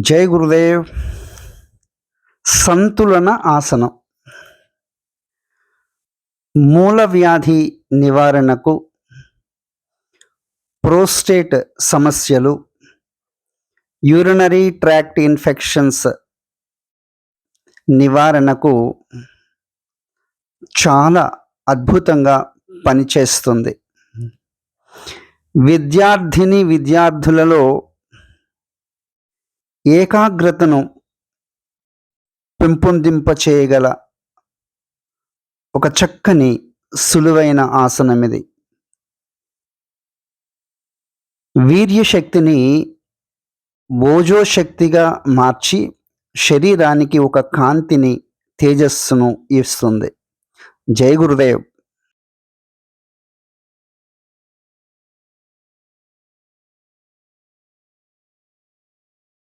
జై గురుదేవ్. సంతులన ఆసనం. మూల వ్యాధి నివారణకు ప్రోస్టేట్ సమస్యలు. యూరినరీ ట్రాక్ట్ ఇన్ఫెక్షన్స్ నివారణకు చాలా అద్భుతంగా పనిచేస్తుంది. విద్యార్థిని విద్యార్థులలో ఏకాగ్రతను పెంపొందింప చేయగల ఒక చక్కని సులువైన ఆసనం ఇది వీర్యశక్తిని ఓజోశక్తిగా మార్చి శరీరానికి ఒక కాంతిని తేజస్సును ఇస్తుంది. జై గురుదేవ్.